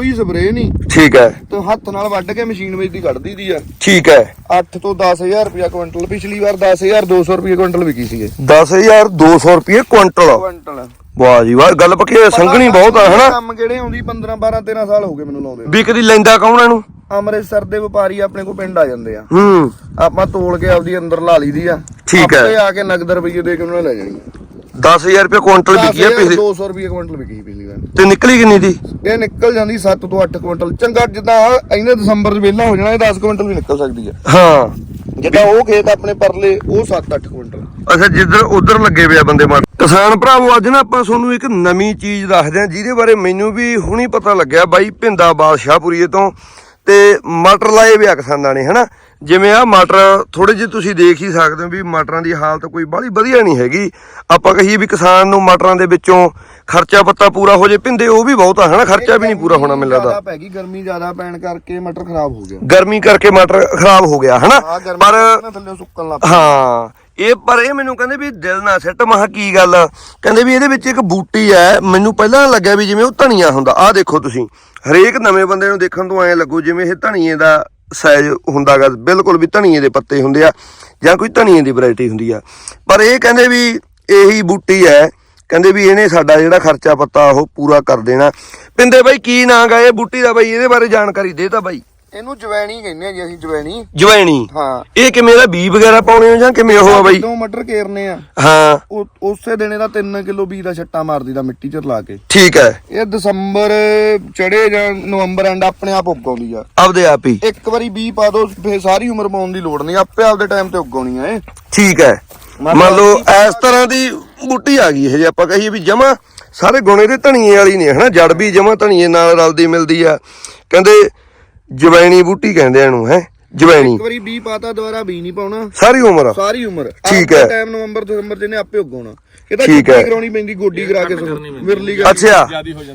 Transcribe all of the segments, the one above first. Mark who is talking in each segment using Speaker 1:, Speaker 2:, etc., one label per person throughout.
Speaker 1: ਕੋਈ ਸਪਰੇ ਨਹੀਂ।
Speaker 2: ਠੀਕ ਹੈ।
Speaker 1: ਤੇ ਹੱਥ ਨਾਲ ਵੱਢ ਕੇ ਮਸ਼ੀਨ ਵਿੱਚ ਦੀ ਕੱਢਦੀ ਦੀ ਆ।
Speaker 2: ਠੀਕ ਹੈ।
Speaker 1: 8 ਤੋਂ 10000 ਰੁਪਿਆ ਕੁਇੰਟਲ ਪਿਛਲੀ ਵਾਰ 10200 ਰੁਪਏ ਕੁਇੰਟਲ ਵਿਕੀ ਸੀਗੇ।
Speaker 2: 10200 ਰੁਪਏ ਕੁਇੰਟਲ।
Speaker 1: ਕੁਇੰਟਲ।
Speaker 2: ਵਾਹ ਜੀ ਵਾਹ ਗੱਲ ਪੱਕੀ ਹੈ, ਸੰਘਣੀ ਬਹੁਤ ਆ ਹਨਾ?
Speaker 1: ਕੰਮ ਕਿਹੜੇ ਆਉਂਦੀ? 15 12 13 ਸਾਲ ਹੋ ਗਏ ਮੈਨੂੰ ਲਾਉਂਦੇ ਨੂੰ।
Speaker 2: ਵਿਕਦੀ ਲੈਂਦਾ ਕੌਣ ਇਹਨੂੰ?
Speaker 1: ਅੰਮ੍ਰਿਤਸਰ ਦੇ ਵਪਾਰੀ ਆਪਣੇ ਕੋਲ ਪਿੰਡ ਆ ਜਾਂਦੇ ਆ।
Speaker 2: ਹੂੰ।
Speaker 1: ਆਪਾਂ ਤੋਲ ਕੇ ਆਪਦੀ ਅੰਦਰ ਲਾ ਲਈਦੀ ਆ।
Speaker 2: ਠੀਕ ਹੈ।
Speaker 1: ਆਪੇ ਆ ਕੇ ਨਗਦ ਰੁਪਏ ਦੇ ਕੇ ਉਹਨਾਂ ਨੇ ਲੈ ਜਾਣੀ
Speaker 2: 10000 ਰੁਪਏ ਕੁਇੰਟਲ ਵਿਕੀ ਹੈ ਪਿਛਲੀ
Speaker 1: 200 ਰੁਪਏ ਕੁਇੰਟਲ ਵਿਕੀ ਸੀ ਪਿਛਲੀ
Speaker 2: ਤੇ ਨਿਕਲੀ ਕਿੰਨੀ ਦੀ?
Speaker 1: ਇਹ ਨਿਕਲ ਜਾਂਦੀ 7 ਤੋਂ 8 ਕੁਇੰਟਲ। ਚੰਗਾ ਜਿੱਦਾਂ ਇਹਨੇ ਦਸੰਬਰ 'ਚ ਵਿਹਲਾ ਹੋ ਜਾਣਾ ਇਹ 10 ਕੁਇੰਟਲ ਵੀ ਨਿਕਲ ਸਕਦੀ ਆ।
Speaker 2: ਹਾਂ।
Speaker 1: ਜਿੱਦਾਂ ਉਹ ਖੇਤ ਆਪਣੇ ਪਰਲੇ ਉਹ 7-8 ਕੁਇੰਟਲ।
Speaker 2: ਅੱਛਾ ਜਿੱਧਰ ਉਧਰ ਲੱਗੇ ਪਿਆ ਬੰਦੇ ਮਾਰ। ਕਿਸਾਨ ਭਰਾਵੋ ਅੱਜ ਨਾ ਆਪਾਂ ਤੁਹਾਨੂੰ ਇੱਕ ਨਵੀਂ ਚੀਜ਼ ਦੱਸਦੇ ਹਾਂ ਜਿਹਦੇ ਬਾਰੇ ਮੈਨੂੰ ਵੀ ਹੁਣੀ ਪਤਾ ਲੱਗਿਆ ਬਾਈ ਭਿੰਦਾ ਬਾਦਸ਼ਾਹਪੁਰੀਏ ਤੋਂ। ਤੇ ਮਟਰ ਲਾਏ ਵਿਆ ਕਿਸਾਨਾਂ ਨੇ ਹਨਾ? ਜਿਵੇਂ ਆ ਮਟਰ ਥੋੜੇ ਜਿਹੇ ਤੁਸੀਂ ਦੇਖ ਹੀ ਸਕਦੇ ਹੋ ਵੀ ਮਟਰਾਂ ਦੀ ਹਾਲਤ ਕੋਈ ਬਾਹਲੀ ਵਧੀਆ ਨਹੀਂ ਹੈਗੀ। ਆਪਾਂ ਕਹੀਏ ਵੀ ਕਿਸਾਨ ਨੂੰ ਮਟਰਾਂ ਦੇ ਵਿੱਚੋਂ ਖਰਚਾ ਪੱਤਾ ਪੂਰਾ ਹੋ ਜੇ ਭਿੰਦੇ ਉਹ ਵੀ ਬਹੁਤ ਆ ਹਨਾ? ਖਰਚਾ ਵੀ ਨਹੀਂ ਪੂਰਾ ਹੋਣਾ ਮੈਨੂੰ ਲੱਗਦਾ
Speaker 1: ਜ਼ਿਆਦਾ ਪੈ ਗਈ ਗਰਮੀ ਜ਼ਿਆਦਾ ਪੈਣ ਕਰਕੇ ਮਟਰ ਖਰਾਬ ਹੋ ਗਿਆ।
Speaker 2: ਗਰਮੀ ਕਰਕੇ ਮਟਰ ਖਰਾਬ ਹੋ ਗਿਆ ਹਨਾ?
Speaker 1: ਆ ਗਰਮੀ
Speaker 2: ਪਰ
Speaker 1: ਨਾ ਥੱਲੇ ਸੁੱਕਣ ਲੱਗ ਪਿਆ।
Speaker 2: ਹਾਂ ਇਹ ਪਰ ਇਹ ਮੈਨੂੰ ਕਹਿੰਦੇ ਵੀ ਦਿਲ ਨਾ ਸਿੱਟ ਮਹਾ ਕੀ ਗੱਲ? ਕਹਿੰਦੇ ਵੀ ਇਹਦੇ ਵਿੱਚ ਇੱਕ ਬੂਟੀ ਹੈ ਮੈਨੂੰ ਪਹਿਲਾਂ ਲੱਗਿਆ ਵੀ ਜਿਵੇਂ ਉਹ ਧਨੀਆ ਹੁੰਦਾ। ਆਹ ਦੇਖੋ ਤੁਸੀਂ ਹਰੇਕ ਨਵੇਂ ਬੰਦੇ ਨੂੰ ਦੇਖਣ ਤੋਂ ਐਂ ਲੱਗੂ ਜਿਵੇਂ ਇਹ ਧਨੀਏ ਦਾ ਸਾਈਜ਼ ਹੁੰਦਾਗਾ ਬਿਲਕੁਲ ਵੀ ਧਨੀਏ ਦੇ ਪੱਤੇ ਹੁੰਦੇ ਆ ਜਾਂ ਕੋਈ ਧਨੀਏ ਦੀ ਵੈਰਾਈਟੀ ਹੁੰਦੀ ਆ। ਪਰ ਇਹ ਕਹਿੰਦੇ ਵੀ ਇਹੀ ਬੂਟੀ ਹੈ ਕਹਿੰਦੇ ਵੀ ਇਹਨੇ ਸਾਡਾ ਜਿਹੜਾ ਖਰਚਾ ਪੱਤਾ ਉਹ ਪੂਰਾ ਕਰ ਦੇਣਾ। ਪਿੰਦੇ ਬਾਈ ਕੀ ਨਾਂ ਗਾ ਇਹ? ਬੂਟੀ ਦਾ ਬਾਈ ਇਹਦੇ ਬਾਰੇ ਜਾਣਕਾਰੀ ਦੇ ਤਾਂ ਬਾਈ।
Speaker 1: ਇਹਨੂੰ ਜਵੈਣੀ ਕਹਿੰਦੇ ਆ ਜੀ ਅਸੀਂ ਜਵੈਣੀ।
Speaker 2: ਜਵੈਣੀ?
Speaker 1: ਹਾਂ।
Speaker 2: ਇਹ ਕਿਵੇਂ ਦਾ ਬੀ ਵਗੈਰਾ ਪਾਉਣੇ ਹੋ ਜਾਂ ਕਿਵੇਂ ਉਹ ਆ ਬਾਈ?
Speaker 1: ਜਦੋਂ ਮਟਰ ਕੇਰਨੇ ਆ।
Speaker 2: ਹਾਂ।
Speaker 1: ਉਸੇ ਦਿਨੇ ਦਾ 3 ਕਿਲੋ ਬੀਜ ਦਾ ਛੱਟਾ ਮਾਰਦੀ ਦਾ ਮਿੱਟੀ 'ਚ ਰਲਾ ਕੇ।
Speaker 2: ਠੀਕ ਹੈ।
Speaker 1: ਇਹ ਦਸੰਬਰ ਚੜੇ ਜਾਂ ਨਵੰਬਰ ਐਂਡ ਆਪਣੇ ਆਪ ਉੱਗ ਆਉਂਦੀ ਆ।
Speaker 2: ਆਪਦੇ ਆਪ ਹੀ।
Speaker 1: ਇੱਕ ਵਾਰੀ ਬੀ ਪਾ ਦੋ ਫੇਰ ਸਾਰੀ ਉਮਰ ਪਾਉਣ ਦੀ ਲੋੜ ਨਹੀਂ। ਆਪੇ ਆਪਦੇ ਟਾਈਮ ਤੇ ਉੱਗਾਉਣੀ ਆ ਇਹ।
Speaker 2: ਠੀਕ ਹੈ।
Speaker 1: ਮੰਨ ਲਓ
Speaker 2: ਇਸ ਤਰ੍ਹਾਂ ਦੀ ਬੂਟੀ ਆ ਗਈ ਇਹ ਜੇ ਆਪਾਂ ਕਹੀਏ ਵੀ ਜਮਾ ਸਾਰੇ ਗੁਣੇ ਦੇ ਧਣੀਏ ਵਾਲੀ ਨਹੀਂ ਹਨਾ? ਜੜ ਵੀ ਜਮਾ ਧਣੀਏ ਨਾਲ ਰਲਦੀ ਮਿਲਦੀ ਆ। ਕਹਿੰਦੇ ਜਵੈਣੀ ਬੂਟੀ ਕਹਿੰਦੇ ਇਹਨੂੰ ਹੈ? ਜਵੈਣੀ।
Speaker 1: ਇੱਕ ਵਾਰੀ ਬੀ ਪਾਤਾ ਦੁਬਾਰਾ ਬੀ ਨਹੀਂ ਪਾਉਣਾ।
Speaker 2: ਸਾਰੀ ਉਮਰ।
Speaker 1: ਸਾਰੀ ਉਮਰ।
Speaker 2: ਠੀਕ ਹੈ।
Speaker 1: ਟਾਈਮ ਨਵੰਬਰ ਦਸੰਬਰ ਚ ਇਹਨੇ ਆਪੇ ਉੱਗਾਉਣਾ। ਇਹਦਾ
Speaker 2: ਠੀਕ
Speaker 1: ਗੋਡੀ
Speaker 2: ਹੈ।
Speaker 1: ਕਰਾਉਣੀ ਪੈਂਦੀ ਗੋਡੀ ਕਰਾ ਕੇ ਵਿਰਲੀ ਕਰਾ
Speaker 2: ਅੱਛਾ।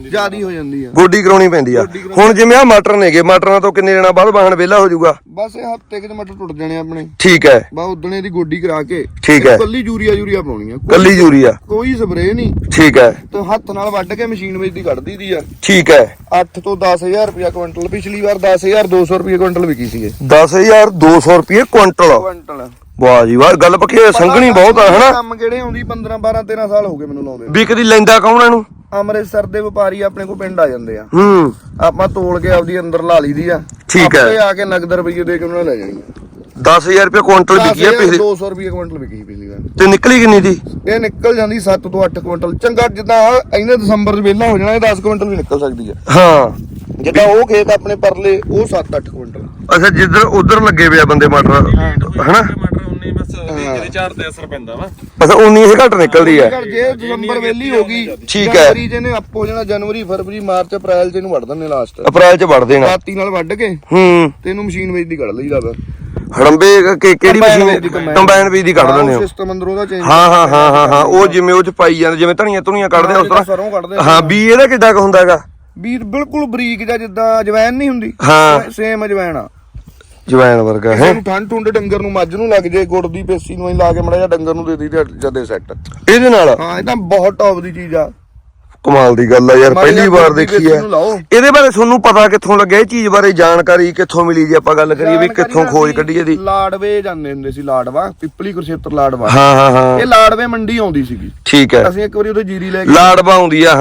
Speaker 1: ਜਿਆਦੀ ਹੋ ਜਾਂਦੀ। ਆ।
Speaker 2: ਗੋਡੀ ਕਰਾਉਣੀ ਪੈਂਦੀ ਆ। ਹੁਣ ਜਿਵੇਂ ਆ ਮਟਰ ਨੇਗੇ ਮਟਰਾਂ ਤੋਂ ਕਿੰਨੇ ਦਿਨਾਂ ਬਾਅਦ ਵਾਹਣ ਵਿਹਲਾ ਹੋ ਜਾਊਗਾ?
Speaker 1: ਬਸ ਇਹ ਹਫ਼ਤੇ ਕਿਤੇ ਮਟਰ ਟੁੱਟ ਜਾਣੇ ਆਪਣੇ।
Speaker 2: ਠੀਕ ਹੈ।
Speaker 1: ਬਾ ਉਦਣੇ ਦੀ ਗੋਡੀ ਕਰਾ ਕੇ
Speaker 2: ਠੀਕ ਹੈ।
Speaker 1: ਕੱਲੀ ਯੂਰੀਆ ਯੂਰੀਆ ਪਾਉਣੀ ਆ। ਕੋਈ-
Speaker 2: ਕੱਲੀ ਯੂਰੀਆ।
Speaker 1: ਕੋਈ ਸਪਰੇ ਨਹੀਂ।
Speaker 2: ਠੀਕ ਹੈ।
Speaker 1: ਤੇ ਹੱਥ ਨਾਲ ਵੱਢ ਕੇ ਮਸ਼ੀਨ ਵਿੱਚ ਦੀ ਕੱਢਦੀ ਦੀ ਆ।
Speaker 2: ਠੀਕ ਹੈ।
Speaker 1: 8 ਤੋਂ 10000 ਰੁਪਿਆ ਕੁਇੰਟਲ। ਪਿਛਲੀ ਵਾਰ 10200 ਰੁਪਏ ਕੁਇੰਟਲ ਵਿਕੀ ਸੀਗੇ।
Speaker 2: 10200 ਰੁਪਏ ਕੁਇੰਟਲ।
Speaker 1: ਕੁਇੰਟਲ।
Speaker 2: ਵਾਹ ਜੀ ਵਾਹ ਗੱਲ ਪੱਕੀ ਹੈ, ਸੰਘਣੀ ਬਹੁਤ ਆ ਹਨਾ?
Speaker 1: ਕੰਮ ਕਿਹੜੇ ਆਉਂਦੀ 15 12 13 ਸਾਲ ਹੋ ਗਏ ਮੈਨੂੰ ਲਾਉਂਦੇ ਨੂੰ।
Speaker 2: ਵਿਕਦੀ ਲੈਂਦਾ ਕੌਣ ਇਹਨੂੰ?
Speaker 1: ਅੰਮ੍ਰਿਤਸਰ ਦੇ ਵਪਾਰੀ ਆਪਣੇ ਕੋਲ ਪਿੰਡ ਆ ਜਾਂਦੇ ਆ।
Speaker 2: ਹੂੰ।
Speaker 1: ਆਪਾਂ ਤੋਲ ਕੇ ਆਪਦੀ ਅੰਦਰ ਲਾ ਲਈਦੀ ਆ।
Speaker 2: ਠੀਕ ਹੈ।
Speaker 1: ਆਪੇ ਆ ਕੇ ਨਗਦ ਰੁਪਏ ਦੇ ਕੇ ਉਹਨਾਂ ਨੇ ਲੈ ਜਾਣੀ
Speaker 2: 10000 ਰੁਪਏ ਕੁਇੰਟਲ ਵਿਕੀ ਹੈ ਪਿਛਲੀ।
Speaker 1: 200 ਰੁਪਏ ਕੁਇੰਟਲ ਵਿਕੀ ਸੀ ਪਿਛਲੀ ਵਾਰ।
Speaker 2: ਤੇ ਨਿਕਲੀ ਕਿੰਨੀ ਦੀ?
Speaker 1: ਇਹ ਨਿਕਲ ਜਾਂਦੀ 7 ਤੋਂ 8 ਕੁਇੰਟਲ ਚੰਗਾ ਜਿੱਦਾਂ ਆਹ ਇਹਨੇ ਦਸੰਬਰ 'ਚ ਵਿਹਲਾ ਹੋ ਜਾਣਾ ਇਹ 10 ਕੁਇੰਟਲ ਵੀ ਨਿਕਲ ਸਕਦੀ ਆ।
Speaker 2: ਹਾਂ।
Speaker 1: ਜਿੱਦਾਂ ਉਹ ਖੇਤ ਆਪਣੇ ਪਰਲੇ ਉਹ 7-8 ਕੁਇੰਟਲ।
Speaker 2: ਅੱਛਾ ਜਿੱਧਰ ਉਧਰ ਲੱਗੇ ਪਿਆ ਬੰਦੇ ਮਟਰ ਹਨਾ?
Speaker 3: ਉਨੇ ਬਸ ਇਹਦੇ ਝਾੜ ਤੇ ਅਸਰ ਪੈਂਦਾ ਵਾ।
Speaker 2: ਅੱਛਾ ਉਨੀ ਇਹ ਘੱਟ ਨਿਕਲਦੀ ਹੈ
Speaker 1: ਜੇ ਦਸੰਬਰ ਵਿਹਲੀ ਹੋ ਗਈ
Speaker 2: ਠੀਕ ਹੈ।
Speaker 1: ਜਨਵਰੀ 'ਚ ਇਹਨੇ ਅੱਪ ਹੋ ਜਾਣਾ ਜਨਵਰੀ ਫਰਵਰੀ ਮਾਰਚ ਅਪ੍ਰੈਲ 'ਚ ਇਹਨੂੰ ਵੱਢ ਦਿੰਦੇ ਲਾਸਟ
Speaker 2: ਅਪ੍ਰੈਲ ਚ ਵੜ ਦੇਣਾ।
Speaker 1: ਰਾਤੀ ਨਾਲ ਵੱਢ ਕੇ
Speaker 2: ਹੂੰ।
Speaker 1: ਤੇ ਇਹਨੂੰ ਮਸ਼ੀਨ ਵਿੱਚ ਦੀ ਕੱਢ ਲਈਦਾ ਵਾ।
Speaker 2: ਹੜੰਬੇ ਕਿ- ਕਿਹੜੀ ਮਸ਼ੀਨ?
Speaker 1: ਕੰਬਾਈਨ।
Speaker 2: ਵੀ ਦੀ ਕੱਢ ਦਿੰਦੇ ਹੋ।
Speaker 1: ਸਿਸਟਮ ਅੰਦਰੋਂ ਦਾ ਚੇਂਜ
Speaker 2: ਹਾਂ ਹਾਂ ਹਾਂ ਹਾਂ ਹਾਂ ਉਹ ਜਿਵੇਂ ਉਹ ਚ ਪਾਈ ਜਾਂਦੇ ਜਿਵੇਂ ਧਣੀਆਂ ਧੁਣੀਆਂ ਕੱਢਦੇ ਆ ਉਸ ਤਰ੍ਹਾਂ। ਹਾਂ ਵੀ ਇਹਦਾ ਕਿੱਡਾ ਕੁ ਹੁੰਦਾ ਹੈਗਾ?
Speaker 1: ਵੀਰ ਬਿਲਕੁਲ ਬਰੀਕ ਜਿਹਾ ਜਿੱਦਾਂ ਅਜਵੈਨ ਨਹੀਂ ਹੁੰਦੀ।
Speaker 2: ਹਾਂ।
Speaker 1: ਸੇਮ ਅਜਵੈਨ ਆ।
Speaker 2: ਜਵੈਣ ਵਰਗਾ ਹੈ?
Speaker 1: ਇਹਨੂੰ ਠੰਡ ਠੁੰਡ ਡੰਗਰ ਨੂੰ ਮੱਝ ਨੂੰ ਲੱਗ ਜੇ ਗੁੜ ਦੀ ਪੇਸੀ ਨੂੰ ਹੀ ਲਾ ਕੇ ਮੜਾ ਜਿਹਾ ਡੰਗਰ ਨੂੰ ਦੇ ਦੀ ਤੇ ਜਦੇ ਸੈੱਟ
Speaker 2: ਇਹਦੇ ਨਾਲ?
Speaker 1: ਹਾਂ ਇਹ ਤਾਂ ਬਹੁਤ ਟੌਪ ਦੀ ਚੀਜ਼ ਆ।
Speaker 2: ਕਮਾਲ ਦੀ ਗੱਲ ਆ ਯਾਰ
Speaker 1: ਮਾੜੀ
Speaker 2: ਪਹਿਲੀ
Speaker 1: ਜਿਹੀ
Speaker 2: ਵਾਰ ਦੇਖੀ
Speaker 1: ਨੂੰ ਲਾਓ।
Speaker 2: ਇਹਦੇ ਬਾਰੇ ਤੁਹਾਨੂੰ ਪਤਾ ਕਿੱਥੋਂ ਲੱਗਿਆ ਇਹ ਚੀਜ਼ ਬਾਰੇ ਜਾਣਕਾਰੀ ਕਿੱਥੋਂ ਮਿਲੀ ਜੇ ਆਪਾਂ ਗੱਲ ਕਰੀਏ ਵੀ ਕਿੱਥੋਂ ਖੋਜ ਕੱਢੀ ਇਹਦੀ।
Speaker 1: ਲਾੜਵੇ ਜਾਂਦੇ ਹੁੰਦੇ ਸੀ ਲਾੜਵਾ ਪਿੱਪਲੀ ਕੁਰਸ਼ੇਤਰ ਲਾੜਵਾ।
Speaker 2: ਹਾਂ ਹਾਂ ਹਾਂ।
Speaker 1: ਇਹ ਲਾੜਵੇ ਮੰਡੀ ਆਉਂਦੀ ਸੀਗੀ।
Speaker 2: ਠੀਕ ਹੈ।
Speaker 1: ਅਸੀਂ ਇੱਕ ਵਾਰੀ ਉਹਦੇ ਜੀਰੀ ਲੈ ਕੇ
Speaker 2: ਲਾੜ ਬਾਉਂਦੀ ਆ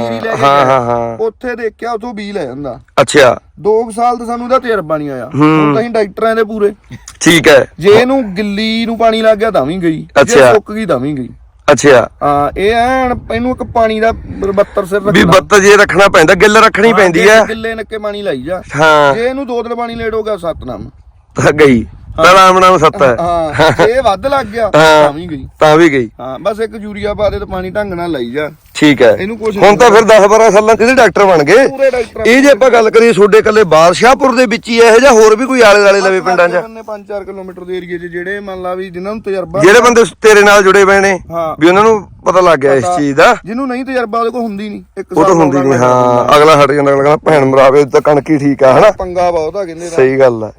Speaker 1: ਜੀਰੀ ਲੈ
Speaker 2: ਹਾਂ
Speaker 1: ਕੇ
Speaker 2: ਹਾਂ। ਹਾਂ।
Speaker 1: ਉੱਥੇ ਦੇਖਿਆ ਉਥੋਂ ਬੀ ਲੈ ਜਾਂਦਾ।
Speaker 2: ਅੱਛਾ।
Speaker 1: 2 ਸਾਲ ਤਾਂ ਸਾਨੂੰ ਇਹਦਾ ਤਜਰਬਾ ਨਹੀਂ ਆਇਆ। ਹੁਣ ਤਾਂ ਅਸੀਂ ਡਾਕਟਰਾਂ ਦੇ ਪੂਰੇ।
Speaker 2: ਠੀਕ ਹੈ।
Speaker 1: ਜੇ ਇਹਨੂੰ ਗਿੱਲੀ ਨੂੰ ਪਾਣੀ ਲੱਗ ਗਿਆ ਤਾਂ ਵੀ ਗਈ। ਜੇ
Speaker 2: ਅੱਛਾ।
Speaker 1: ਸੁੱਕ ਗਈ ਤਾਂ ਵੀ ਗਈ।
Speaker 2: ਅੱਛਾ।
Speaker 1: ਹਾਂ ਇਹ ਐਨ ਇਹਨੂੰ ਇੱਕ ਪਾਣੀ ਦਾ 72 ਸਿਰ
Speaker 2: ਵੀ
Speaker 1: ਰੱਖਣਾ
Speaker 2: ਬੱਤ ਜੇ ਰੱਖਣਾ ਪੈਂਦਾ ਗਿੱਲ ਰੱਖਣੀ ਪੈਂਦੀ
Speaker 1: ਹਾਂ,
Speaker 2: ਆ।
Speaker 1: ਜੇ ਗਿੱਲੇ ਨੱਕੇ ਪਾਣੀ ਲਾਈ ਜਾ।
Speaker 2: ਹਾਂ।
Speaker 1: ਜੇ ਇਹਨੂੰ ਦੋ ਦਿਨ ਪਾਣੀ ਲੇਟ ਹੋ ਗਿਆ ਸਤਨਾਮ।
Speaker 2: ਤਾਂ ਗਈ। ਤਾਂ ਰਾਮ ਨਾਮ ਸੱਤ ਹੈ।
Speaker 1: ਹਾਂ ਜੇ ਇਹ ਵੱਧ ਲੱਗ ਗਿਆ
Speaker 2: ਹਾਂ।
Speaker 1: ਤਾਂ ਵੀ ਗਈ।
Speaker 2: ਤਾਂ ਵੀ ਗਈ।
Speaker 1: ਹਾਂ ਬਸ ਇੱਕ ਯੂਰੀਆ ਪਾ ਦੇ ਤੇ ਪਾਣੀ ਢੰਗ ਨਾਲ ਲਾਈ ਜਾ।
Speaker 2: ਠੀਕ ਹੈ।
Speaker 1: ਇਹਨੂੰ
Speaker 2: ਹੁਣ ਤਾਂ ਫਿਰ 10 12 ਸਾਲਾਂ ਚ ਇਹਦੇ ਡਾਕਟਰ ਬਣ ਗਏ?
Speaker 1: ਪੂਰੇ ਡਾਕਟਰ
Speaker 2: ਇਹ ਜੇ ਆਪਾਂ ਗੱਲ ਕਰੀਏ ਛੋਡੇ ਕੱਲੇ ਬਾਦਸ਼ਾਹਪੁਰ ਦੇ ਵਿੱਚ ਹੀ ਇਹੋ ਜਿਹਾ ਹੋਰ ਵੀ ਕੋਈ ਆਲੇ ਦਾਲੇ ਲਵੇ ਪਿੰਡਾਂ 'ਚ?
Speaker 1: 5-4 ਕਿਲੋਮੀਟਰ ਦੇ ਏਰੀਏ 'ਚ ਜਿਹੜੇ ਮੰਨ ਲਾ ਵੀ ਜਿਨ੍ਹਾਂ ਨੂੰ ਤਜਰਬਾ
Speaker 2: ਜਿਹੜੇ ਬੰਦੇ ਤੇਰੇ ਨਾਲ ਜੁੜੇ ਪਏ ਨੇ। ਵੀ ਉਹਨਾਂ ਨੂੰ ਪਤਾ ਲੱਗ ਗਿਆ ਇਸ ਚੀਜ਼ ਦਾ।
Speaker 1: ਜਿਹਨੂੰ ਨਹੀਂ ਤਜਰਬਾ ਉਹਦੇ ਕੋਲ ਹੁੰਦੀ ਨਹੀਂ। ਇੱਕ
Speaker 2: ਉਹ ਤਾਂ ਹੁੰਦੀ ਨਹੀਂ ਹਾਂ ਅਗਲਾ ਹਟ ਜਾਂਦਾ ਅਗਲਾ ਕਹਿੰਦਾ ਭੈਣ ਮਰਾਵੇ ਤਾਂ ਕਣਕ ਠੀਕ ਆ ਹਨਾ?
Speaker 1: ਪੰਗਾ ਬਹੁਤ ਆ ਕਹਿੰਦੇ
Speaker 2: ਸਹੀ ਗੱਲ ਆ।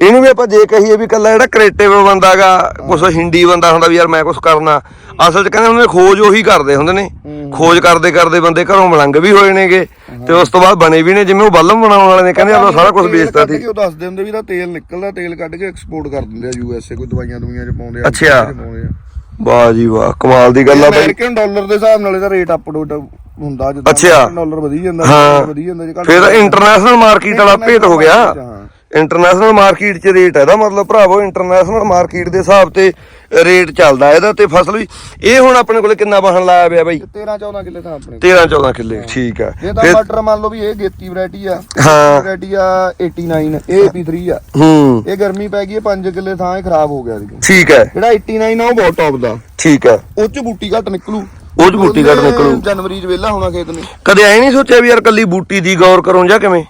Speaker 2: ਇਹਨੂੰ ਵੀ ਆਪਾਂ ਜੇ ਕਹੀਏ ਵੀ ਕੱਲਾ ਜਿਹੜਾ ਕ੍ਰੀਏਟਿਵ ਬੰਦਾਗਾ ਕੁਛ ਹਿੰਦੀ ਬੰਦਾ ਹੁੰਦਾ ਵੀ ਯਾਰ ਮੈਂ ਕੁਛ ਕਰਨਾ। ਅਸਲ 'ਚ ਕਹਿੰਦੇ ਹੁੰਦੇ ਨੇ ਖੋਜ ਉਹੀ ਕਰਦੇ ਹੁੰਦੇ ਨੇ। ਖੋਜ ਕਰਦੇ ਕਰਦੇ ਬੰਦੇ ਘਰੋਂ ਮਲੰਗ ਵੀ ਹੋਏ ਨੇਗੇ ਤੇ ਉਸ ਤੋਂ ਬਾਅਦ ਬਣੇ ਵੀ ਨੇ ਜਿਵੇਂ ਉਹ ਬਲਮ ਬਣਾਉਣ ਵਾਲੇ ਨੇ ਕਹਿੰਦੇ ਆਪਾਂ ਸਾਰਾ ਕੁਝ ਵੇਚਤਾ ਸੀ।
Speaker 1: ਉਹ ਦੱਸਦੇ ਹੁੰਦੇ ਵੀ ਦਾ ਤੇਲ ਨਿਕਲਦਾ ਤੇਲ ਕੱਢ ਕੇ ਐਕਸਪੋਰਟ ਕਰ ਦਿੰਦੇ ਆ ਯੂਐਸਏ ਕੋਈ ਦਵਾਈਆਂ ਦੁਈਆਂ ਚ ਪਾਉਂਦੇ ਆ
Speaker 2: ਅੱਛਾ। ਵਾਹ ਜੀ ਵਾਹ ਕਮਾਲ ਦੀ ਗੱਲ ਆ ਬਾਈ।
Speaker 1: ਅਮਰੀਕਨ ਡਾਲਰ ਦੇ ਹਿਸਾਬ ਨਾਲ ਇਹਦਾ ਰੇਟ ਅਪ ਡਾਊਨ ਹੁੰਦਾ ਜਿੱਦਾਂ। ਡਾਲਰ ਵਧੀ ਜਾਂਦਾ ਵਧੀ ਜਾਂਦਾ ਜੇ ਘੱਟ
Speaker 2: ਫਿਰ ਇੰਟਰਨੈਸ਼ਨਲ ਮਾਰਕੀਟ ਵਾਲਾ ਭੇਤ ਹੋ ਗਿਆ। ਇੰਟਰਨੈਸ਼ਨਲ ਮਾਰਕੀਟ 'ਚ ਰੇਟ ਹੈ ਇਹਦਾ ਮਤਲਬ ਭਰਾਵੋ ਇੰਟਰਨੈਸ਼ਨਲ ਮਾਰਕੀਟ ਦੇ ਹਿਸਾਬ ਤੇ ਰੇਟ ਚੱਲਦਾ ਇਹਦਾ ਤੇ ਫਸਲ ਵੀ ਇਹ ਹੁਣ ਆਪਣੇ ਕੋਲੇ ਕਿੰਨਾ ਵਾਹਣ ਲਾਇਆ ਪਿਆ ਬਾਈ?
Speaker 1: 13 14 ਕਿੱਲੇ ਤਾਂ ਆਪਣੇ
Speaker 2: 13 14 ਕਿੱਲੇ ਠੀਕ ਆ।
Speaker 1: ਜੇ ਤਾਂ ਮਟਰ ਮੰਨ ਲਓ ਵੀ ਇਹ ਗੇਤੀ ਵੈਰਾਈਟੀ ਆ
Speaker 2: ਹਾਂ।
Speaker 1: ਵੈਰਾਈਟੀ ਆ 89 ਇਹ AP3 ਆ।
Speaker 2: ਹੂੰ।
Speaker 1: ਇਹ ਗਰਮੀ ਪੈ ਗਈ 5 ਕਿੱਲੇ ਥਾਂ ਇਹ ਖਰਾਬ ਹੋ ਗਿਆ ਸੀ
Speaker 2: ਠੀਕ ਹੈ
Speaker 1: ਜਿਹੜਾ 89 ਆ ਉਹ ਬਹੁਤ ਟੌਪ ਦਾ।
Speaker 2: ਠੀਕ ਹੈ
Speaker 1: ਉਹ ਚ ਬੂਟੀ ਘੱਟ ਨਿਕਲੂ।
Speaker 2: ਉਹ 'ਚ ਬੂਟੀ ਘੱਟ ਨਿਕਲੂ।
Speaker 1: ਜਨਵਰੀ ਚ ਵਿਹਲਾ ਹੋਣਾ ਖੇਤ ਨੇ।
Speaker 2: ਕਦੇ ਐ ਨਹੀਂ ਸੋਚਿਆ ਵੀ ਯਾਰ ਕੱਲੀ ਬੂਟੀ ਦੀ ਗੌਰ ਕਰੂੰ ਜਾਂ ਕਿਵੇਂ?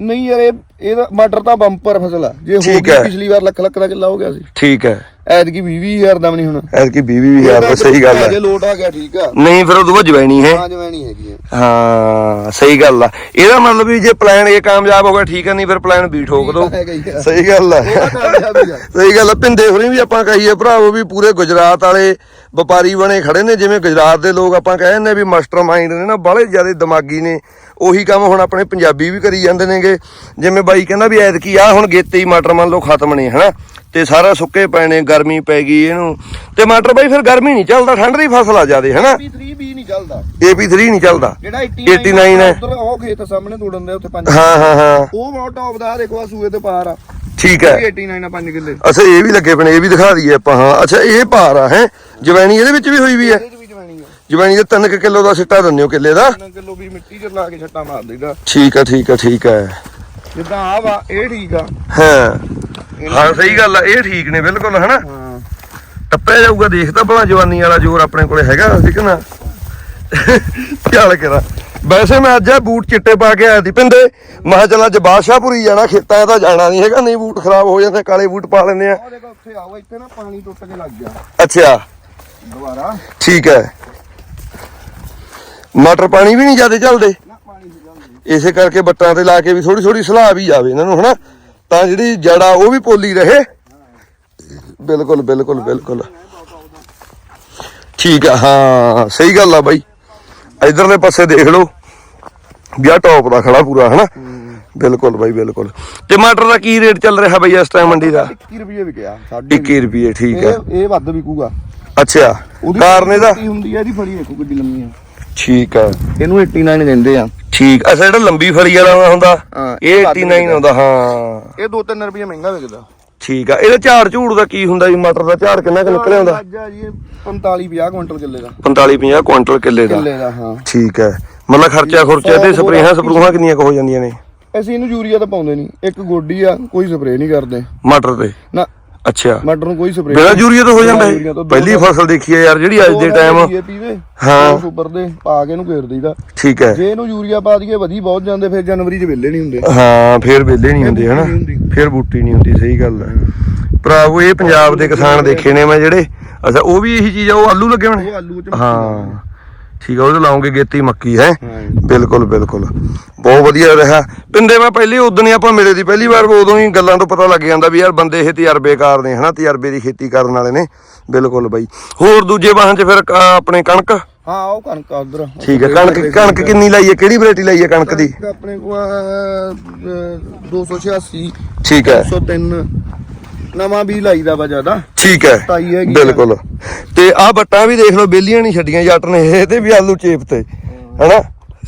Speaker 1: ਨਹੀਂ ਯਾਰ ਇਹ ਇਹਦਾ ਮਟਰ ਤਾਂ ਬੰਪਰ ਫਸਲ ਆ। ਜੇ ਹੋ
Speaker 2: ਠੀਕ ਹੈ।
Speaker 1: ਪਿਛਲੀ ਵਾਰ ਲੱਖ ਲੱਖ ਦਾ ਕਿੱਲਾ ਹੋ ਗਿਆ ਸੀ।
Speaker 2: ਠੀਕ ਹੈ।
Speaker 1: ਐਤਕੀ 20 ਹਜ਼ਾਰ ਦਾ ਵੀ ਨਹੀਂ ਹੁਣ।
Speaker 2: ਐਤਕੀ 20 ਵੀ ਹਜ਼ਾਰ ਦਾ ਸਹੀ ਗੱਲ
Speaker 1: ਜੇ
Speaker 2: ਹੈ
Speaker 1: ਲੋਟ ਆ ਗਿਆ ਠੀਕ ਆ।
Speaker 2: ਨਹੀਂ ਫਿਰ ਉਦੋਂ ਬਾਅਦ ਜਵੈਣੀ ਹੈ।
Speaker 1: ਹਾਂ ਜਵੈਣੀ ਹੈਗੀ ਆ।
Speaker 2: ਹਾਂ ਸਹੀ ਗੱਲ ਆ। ਇਹਦਾ ਮਤਲਬ ਵੀ ਜੇ ਪਲਾਨ ਇਹ ਕਾਮਯਾਬ ਹੋ ਗਿਆ ਠੀਕ ਹੈ ਨਹੀਂ ਫਿਰ ਪਲਾਨ ਵੀ ਠੋਕ ਦੋ।
Speaker 1: ਹੈਗਾ ਹੀ ਆ।
Speaker 2: ਸਹੀ ਗੱਲ ਆ।
Speaker 1: ਉਹਦਾ ਕਾਮਯਾਬ ਹੀ ਆ।
Speaker 2: ਸਹੀ ਗੱਲ ਆ। ਪਿੰਦੇ ਹੋਰੀ ਵੀ ਆਪਾਂ ਕਹੀਏ ਭਰਾਵੋ ਵੀ ਪੂਰੇ ਗੁਜਰਾਤ ਵਾਲੇ ਵਪਾਰੀ ਬਣੇ ਖੜੇ ਨੇ ਜਿਵੇਂ ਗੁਜਰਾਤ ਦੇ ਲੋਕ ਆਪਾਂ ਕਹਿੰਦੇ ਨੇ ਵੀ ਮਾਸਟਰ ਮਾਈਂਡ ਨੇ ਨਾ ਬੜੇ ਜ਼ਿਆਦਾ ਦਿਮਾਗੀ ਨੇ। ਉਹੀ ਕੰਮ ਹੁਣ ਆਪਣੇ ਪੰਜਾਬੀ ਵੀ ਕਰੀ ਜਾਂਦੇ ਨੇਗੇ। ਜਿਵੇਂ ਬਾਈ ਕਹਿੰਦਾ ਵੀ ਐਤਕੀ ਆ ਹੁਣ ਗੇਤੇ ਹੀ ਮਟਰ ਮੰਨ ਲਓ ਖਤਮ ਨੇ ਹਨਾ? ਤੇ ਸਾਰਾ ਸੁੱਕੇ ਨੇ ਗਰਮੀ ਪੈ ਗਈ ਇਹਨੂੰ। ਤੇ ਮਟਰ ਬਾਈ ਫਿਰ ਗਰਮੀ ਨਹੀਂ ਚੱਲਦਾ ਠੰਡ ਦੀ ਫਸਲ ਆ ਜਾਦੇ ਹਨਾ?
Speaker 1: AP3 ਵੀ ਨਹੀਂ ਚੱਲਦਾ।
Speaker 2: AP3 ਨਹੀਂ ਚੱਲਦਾ।
Speaker 1: ਜਿਹੜਾ 89
Speaker 2: 89 ਹੈ।
Speaker 1: ਉਧਰ ਉਹ ਖੇਤ ਸਾਹਮਣੇ ਤੋੜਨ ਦੇ ਉੱਥੇ ਪੰਜ
Speaker 2: ਹਾਂ ਹਾਂ ਹਾਂ।
Speaker 1: ਉਹ ਬਹੁਤ ਟੌਪ ਦਾ ਦੇਖੋ ਆ ਸੂਏ ਤੇ ਪਾਰ ਆ।
Speaker 2: ਠੀਕ ਹੈ।
Speaker 1: 89 ਆ 5 ਕਿੱਲੇ।
Speaker 2: ਅੱਛਾ ਇਹ ਵੀ ਲੱਗੇ ਨੇ ਇਹ ਵੀ ਦਿਖਾ ਦਈਏ ਆਪਾਂ ਹਾਂ। ਅੱਛਾ ਇਹ ਭਾਰ ਆ ਹੈ? ਜਵੈਣੀ ਇਹਦੇ ਵਿੱਚ ਵੀ ਹੋਈ ਵੀ ਹੈ?
Speaker 1: ਜਵੈਣੀ ਆ।
Speaker 2: ਜਵੈਣੀ ਦੇ 3 ਕਿਲੋ ਦਾ ਸਿੱਟਾ ਦਿੰਦੇ ਹੋ ਕਿੱਲੇ ਦਾ?
Speaker 1: 3 ਕਿਲੋ ਵੀ ਮਿੱਟੀ ਚ ਲਾ ਕੇ ਛੱਟਾ ਮਾਰ ਦਈਦਾ।
Speaker 2: ਠੀਕ ਆ ਠੀਕ ਆ ਠੀਕ ਆ
Speaker 1: ਜਿੱਦਾਂ ਆ ਵਾ ਇਹ ਠੀਕ ਆ।
Speaker 2: ਹਾਂ। ਹਾਂ ਸਹੀ ਗੱਲ ਆ ਇਹ ਠੀਕ ਨੇ ਬਿਲਕੁਲ ਹਨਾ? ਟੱਪਿਆ ਜਾਊਗਾ ਦੇਖਦਾ ਭਲਾ ਜਵਾਨੀ ਵਾਲਾ ਜ਼ੋਰ ਆਪਣੇ ਕੋਲੇ ਹੈਗਾ ਠੀਕ ਨਾ? ਚੱਲ ਕਰਾ। ਵੈਸੇ ਮੈਂ ਅੱਜ ਆ ਬੂਟ ਚਿੱਟੇ ਪਾ ਕੇ ਆਇਆ ਸੀ ਪਿੰਦੇ ਮੈਂ ਚੱਲ ਅੱਜ ਬਾਦਸ਼ਾਹਪੁਰੀ ਜਾਣਾ ਖੇਤਾਂ ਤਾਂ ਜਾਣਾ ਨਹੀਂ ਹੈਗਾ ਨਹੀਂ ਬੂਟ ਖਰਾਬ ਹੋ ਜਾਂਦੇ ਕਾਲੇ ਬੂਟ ਪਾ ਲੈਂਦੇ ਆ।
Speaker 1: ਉਹ ਦੇਖੋ ਉੱਥੇ ਆਓ ਇੱਥੇ ਨਾ ਪਾਣੀ ਟੁੱਟ ਕੇ ਲੱਗ ਗਿਆ।
Speaker 2: ਅੱਛਾ।
Speaker 1: ਦੁਬਾਰਾ।
Speaker 2: ਠੀਕ ਹੈ। ਮਟਰ ਪਾਣੀ ਵੀ ਨਹੀਂ ਜ਼ਿਆਦਾ ਚੱਲਦੇ? ਇਸੇ ਕਰਕੇ ਬੱਟਾਂ ਤੇ ਲਾ ਕੇ ਵੀ ਥੋੜੀ ਥੋੜੀ ਸਲਾਹ ਵੀ ਜਾਵੇ ਇਹਨਾਂ ਨੂੰ ਹਨਾ? ਤਾਂ ਜਿਹੜੀ ਜੜਾ ਉਹ ਵੀ ਪੋਲੀ ਰਹੇ। ਬਿਲਕੁਲ ਬਿਲਕੁਲ ਬਿਲਕੁਲ। ਠੀਕ ਆ ਹਾਂ ਸਹੀ ਗੱਲ ਆ ਬਾਈ। ਇਧਰਲੇ ਪਾਸੇ ਦੇਖ ਲਓ। ਵਿਆਹ ਟੌਪ ਦਾ ਖੜਾ ਪੂਰਾ ਹਨਾ? ਬਿਲਕੁਲ ਬਾਈ ਬਿਲਕੁਲ। ਟਮਾਟਰ ਦਾ ਕੀ ਰੇਟ ਚੱਲ ਰਿਹਾ ਬਾਈ ਇਸ ਟਾਈਮ ਮੰਡੀ ਦਾ?
Speaker 1: 21 ਰੁਪਏ ਵਿਕਿਆ ਸਾਢੇ
Speaker 2: 21 ਰੁਪਏ ਠੀਕ ਹੈ
Speaker 1: ਇਹ ਵੱਧ ਵਿਕੂਗਾ।
Speaker 2: ਅੱਛਾ ਕਾਰਨ ਇਹਦਾ?
Speaker 1: ਹੁੰਦੀ ਆ ਇਹਦੀ ਫੜੀ ਦੇਖੋ ਕਿੱਡੀ ਲੰਮੀ ਆ।
Speaker 2: ਠੀਕ ਆ।
Speaker 1: ਇਹਨੂੰ 89 ਕਹਿੰਦੇ ਆ।
Speaker 2: ਠੀਕ ਅੱਛਾ ਜਿਹੜਾ ਲੰਬੀ ਫਲੀ ਵਾਲਾ ਹੁੰਦਾ
Speaker 1: ਹਾਂ,
Speaker 2: ਇਹ
Speaker 1: ਇਹ ਵੱਧ
Speaker 2: 89 ਆਉਂਦਾ ਹਾਂ।
Speaker 1: ਇਹ 2-3 ਰੁਪਏ ਮਹਿੰਗਾ ਵਿਕਦਾ।
Speaker 2: ਠੀਕ ਆ ਇਹਦਾ ਝਾੜ ਝੂੜ ਦਾ ਕੀ ਹੁੰਦਾ ਜੀ? ਮਟਰ ਦਾ ਝਾੜ ਕਿੰਨਾ ਕੁ ਨਿਕਲਿਆ ਹੁੰਦਾ?
Speaker 1: ਅੱਜ ਆ ਜੀ 45 50 ਕੁਇੰਟਲ ਕਿੱਲੇ ਦਾ।
Speaker 2: 45 50 ਕੁਇੰਟਲ ਕਿੱਲੇ ਦਾ।
Speaker 1: ਕਿੱਲੇ ਦਾ ਹਾਂ।
Speaker 2: ਠੀਕ ਹੈ ਮਤਲਬ ਖਰਚਾ ਖੁਰਚਾ ਤੇ ਸਪਰੇਹਾਂ ਸਪਰੂਹਾਂ ਕਿੰਨੀਆਂ ਕੁ ਹੋ ਜਾਂਦੀਆਂ ਨੇ?
Speaker 1: ਅਸੀਂ ਇਹਨੂੰ ਯੂਰੀਆ ਤਾਂ ਪਾਉਂਦੇ ਨਹੀਂ। ਇੱਕ ਗੋਡੀ ਆ ਕੋਈ ਸਪਰੇਅ ਨਹੀਂ ਕਰਦੇ।
Speaker 2: ਮਟਰ ਤੇ?
Speaker 1: ਨਾ
Speaker 2: ਅੱਛਾ।
Speaker 1: ਮਟਰ ਨੂੰ ਕੋਈ ਸਪਰੇਅ
Speaker 2: ਬਿਨਾਂ ਯੂਰੀਆ ਤੋਂ ਹੋ ਜਾਂਦਾ ਹੈ ਪਹਿਲੀ ਫਸਲ ਦੇਖੀ ਹੈ ਯਾਰ ਜਿਹੜੀ ਅੱਜ ਦੇ ਟਾਈਮ ਹਾਂ।
Speaker 1: ਸੁਪਰ ਦੇ ਪਾ ਕੇ ਇਹਨੂੰ ਘੇਰ ਦਈਦਾ।
Speaker 2: ਠੀਕ ਹੈ।
Speaker 1: ਜੇ ਇਹਨੂੰ ਯੂਰੀਆ ਪਾ ਦਈਏ ਵਧੀ ਬਹੁਤ ਜਾਂਦੇ ਫਿਰ ਜਨਵਰੀ 'ਚ ਵਿਹਲੇ ਨਹੀਂ ਹੁੰਦੇ।
Speaker 2: ਹਾਂ ਫੇਰ ਵਿਹਲੇ ਨਹੀਂ ਹੁੰਦੇ ਹਨਾ। ਫੇਰ ਬੂਟੀ ਨਹੀਂ ਹੁੰਦੀ ਸਹੀ ਗੱਲ ਹੈ। ਭਰਾਵੋ ਇਹ ਪੰਜਾਬ ਦੇ ਕਿਸਾਨ ਦੇਖੇ ਨੇ ਮੈਂ ਜਿਹੜੇ। ਅੱਛਾ ਉਹ ਵੀ ਇਹੀ ਚੀਜ਼ ਆ ਉਹ ਆਲੂ ਲੱਗੇ ਹੋਣੇ? ਹਾਂ। ਠੀਕ ਆ ਉਹਦੇ ਲਾਉਂਗੇ ਗੇਤੀ ਮੱਕੀ ਹੈ? ਬਿਲਕੁਲ ਬਿਲਕੁਲ। ਬਹੁਤ ਵਧੀਆ ਰਿਹਾ। ਪਿੰਦੇ ਮੈਂ ਪਹਿਲੀ ਉਦੋਂ ਹੀ ਆਪਾਂ ਮਿਲੇ ਦੀ ਪਹਿਲੀ ਵਾਰ ਉਦੋਂ ਹੀ ਗੱਲਾਂ ਤੋਂ ਪਤਾ ਲੱਗ ਜਾਂਦਾ ਵੀ ਯਾਰ ਬੰਦੇ ਇਹ ਤਜਰਬੇਕਾਰ ਨੇ ਹਨਾ ਤਜਰਬੇ ਦੀ ਖੇਤੀ ਕਰਨ ਵਾਲੇ ਨੇ। ਬਿਲਕੁਲ ਬਾਈ। ਹੋਰ ਦੂਜੇ ਵਾਹਨ 'ਚ ਫਿਰ ਆਪਣੇ ਕਣਕ?
Speaker 1: ਹਾਂ ਉਹ ਕਣਕ ਉਧਰ।
Speaker 2: ਠੀਕ ਹੈ ਕਣਕ ਕਣਕ ਕਿੰਨੀ ਲਾਈ ਹੈ ਕਿਹੜੀ ਵੈਰਾਈਟੀ ਲਾਈ ਹੈ ਕਣਕ ਦੀ?
Speaker 1: ਆਪਣੇ ਕੋਲ ਅਹ, 286
Speaker 2: ਠੀਕ ਹੈ
Speaker 1: 103 ਨਵਾਂ ਵੀ ਲਾਈਦਾ ਵਾ ਜ਼ਿਆਦਾ।
Speaker 2: ਠੀਕ ਹੈ।
Speaker 1: ਤਾਈ ਹੈਗੀ ਆ।
Speaker 2: ਬਿਲਕੁਲ। ਤੇ ਆਹ ਬੱਟਾਂ ਵੀ ਦੇਖ ਲਓ ਬੇਲੀਆਂ ਨਹੀਂ ਛੱਡੀਆਂ ਜੱਟ ਨੇ ਇਹ ਤੇ ਵੀ ਆਲੂ ਚੇਪ ਤੇ। ਹਨਾ?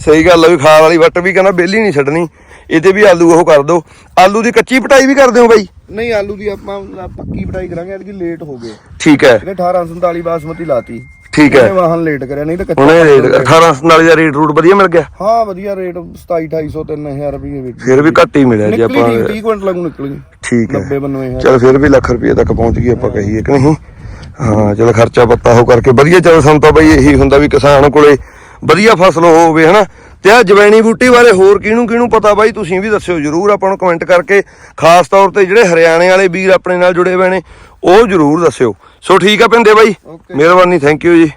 Speaker 2: ਸਹੀ ਗੱਲ ਆ ਵੀ ਖਾਲ ਵਾਲੀ ਵੱਟ ਵੀ ਕਹਿੰਦਾ ਬੇਲੀ ਨਹੀਂ ਛੱਡਣੀ। ਇਹ ਤੇ ਵੀ ਆਲੂ ਉਹ ਕਰ ਦਿਓ ਆਲੂ ਦੀ ਕੱਚੀ ਪਟਾਈ ਵੀ ਕਰਦੇ ਹੋ ਬਾਈ?
Speaker 1: ਨਹੀਂ ਆਲੂ ਦੀ ਆਪਾਂ ਪੱਕੀ ਪਟਾਈ ਕਰਾਂਗੇ ਐਤਕੀ ਲੇਟ ਹੋ ਗਏ।
Speaker 2: ਠੀਕ ਹੈ।
Speaker 1: ਇਹਨੇ 1847 ਬਾਸਮਤੀ ਲਾਤੀ।
Speaker 2: ਠੀਕ
Speaker 1: ਇਹਨੇ
Speaker 2: ਹੈ
Speaker 1: ਵਾਹਨ ਲੇਟ ਕਰਿਆ ਨਹੀਂ ਤਾਂ ਕੱਚਾ
Speaker 2: ਹੁਣੇ ਰੇਟ 18 ਦਾ ਰੇਟ ਰੂਟ ਵਧੀਆ ਮਿਲ ਗਿਆ?
Speaker 1: ਹਾਂ ਵਧੀਆ ਰੇਟ 27 2800 3000 ਰੁਪਏ ਵਿੱਚ।
Speaker 2: ਫਿਰ ਵੀ ਘੱਟ ਹੀ ਮਿਲਿਆ ਜੀ
Speaker 1: ਨਿਕਲੀ
Speaker 2: ਆਪਾਂ
Speaker 1: ਠੀਕ 30 ਕੁਇੰਟਲ ਲੱਗੂ ਨਿਕਲ।
Speaker 2: ਠੀਕ ਹੈ।
Speaker 1: 90 92000
Speaker 2: ਚਲ ਫਿਰ ਵੀ ਲੱਖ ਰੁਪਏ ਤੱਕ ਪਹੁੰਚ ਗਈ ਆਪਾਂ ਕਹੀਏ ਕਿ ਨਹੀਂ। ਹਾਂ ਚਲ ਖਰਚਾ ਪੱਤਾ ਹੋ ਕਰਕੇ ਵਧੀਆ ਚਲ ਸਾਨੂੰ ਤਾਂ ਬਈ ਇਹੀ ਹੁੰਦਾ ਵੀ ਕਿਸਾਨ ਕੋਲੇ ਵਧੀਆ ਫਸਲ ਹੋਵੇ ਹਨਾ। ਤੇ ਆ ਜਵੈਣੀ ਬੂਟੀ ਬਾਰੇ ਹੋਰ ਕਿਹਨੂੰ ਕਿਹਨੂੰ ਪਤਾ ਬਾਈ? ਤੁਸੀਂ ਵੀ ਦੱਸਿਓ ਜਰੂਰ ਆਪਾਂ ਨੂੰ ਕਮੈਂਟ ਕਰਕੇ ਖਾਸ ਤੌਰ ਤੇ ਜਿਹੜੇ ਹਰਿਆਣੇ ਵਾਲੇ ਵੀਰ ਆਪਣੇ ਨਾਲ ਜੁੜੇ ਹੋਏ ਨੇ ਉਹ ਜਰੂਰ ਦੱਸਿਓ। ਸੋ ਠੀਕ ਆ ਪਿੰਦੇ ਬਾਈ. ਮਿਹਰਬਾਨੀ ਥੈਂਕ ਯੂ ਜੀ।